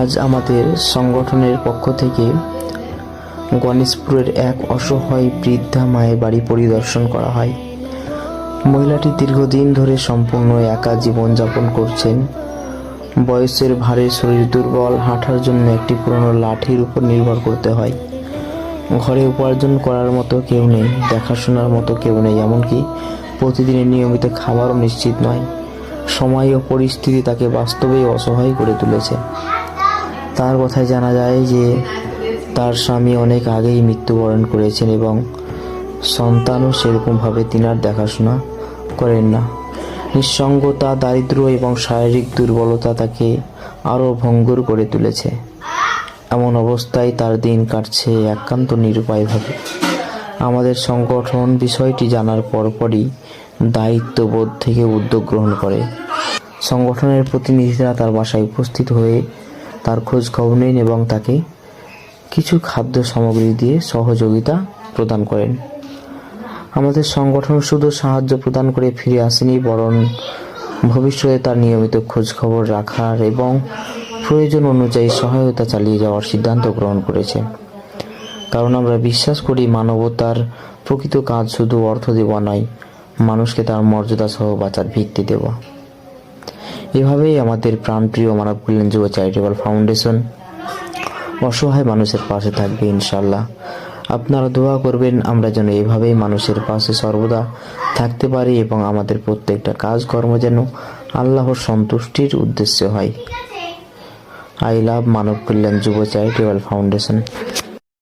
আজ আমাদের সংগঠনের পক্ষ থেকে গণেশপুরের এক অসহায় বৃদ্ধা মায়ের বাড়ি পরিদর্শন করা হয়। মহিলাটি দীর্ঘদিন ধরে সম্পূর্ণ একা জীবনযাপন করছেন। বয়সের ভারে শরীর দুর্বল, হাঁটার জন্য একটি পুরনো লাঠির উপর নির্ভর করতে হয়। ঘরে উপার্জন করার মতো কেউ নেই, দেখাশোনার মতো কেউ নেই, এমনকি প্রতিদিনের নিয়মিত খাবারও নিশ্চিত নয়। সময় ও পরিস্থিতি তাকে বাস্তবেই অসহায় করে তুলেছে। তার কথায় জানা যায় যে, তার স্বামী অনেক আগেই মৃত্যুবরণ করেছেন এবং সন্তানও সেরকমভাবে তিনার দেখাশোনা করেন না। নিঃসঙ্গতা দারিদ্র এবং শারীরিক দুর্বলতা তাকে আরও ভঙ্গুর করে তুলেছে। এমন অবস্থায় তার দিন কাটছে একান্ত নিরুপায়ভাবে। আমাদের সংগঠন বিষয়টি জানার পরপরই দায়িত্ববোধ থেকে উদ্যোগ গ্রহণ করে। সংগঠনের প্রতিনিধিরা তার বাসায় উপস্থিত হয়ে তার খোঁজ খবর নেন এবং তাকে কিছু খাদ্য সামগ্রী দিয়ে সহযোগিতা প্রদান করেন। আমাদের সংগঠন শুধু সাহায্য প্রদান করে ফিরে আসেনি, বরং ভবিষ্যতে তার নিয়মিত খোঁজ খবর রাখার এবং প্রয়োজন অনুযায়ী সহায়তা চালিয়ে যাওয়ার সিদ্ধান্ত গ্রহণ করেছে। কারণ আমরা বিশ্বাস করি মানবতার প্রকৃত কাজ শুধু অর্থ দেওয়া নয়, মানুষকে তার মর্যাদা সহ বাঁচার ভিত্তি দেওয়া। এভাবেই আমাদের প্রাণপ্রিয় মানব কল্যাণ যুব চ্যারিটেবল ফাউন্ডেশন অসহায় মানুষের পাশে থাকবে ইনশাল্লাহ আপনারা দোয়া করবেন, আমরা যেন এভাবেই মানুষের পাশে সর্বদা থাকতে পারি এবং আমাদের প্রত্যেকটা কাজকর্ম যেন আল্লাহর সন্তুষ্টির উদ্দেশ্যে হয়। আই লাভ মানব কল্যাণ যুব চ্যারিটেবল ফাউন্ডেশন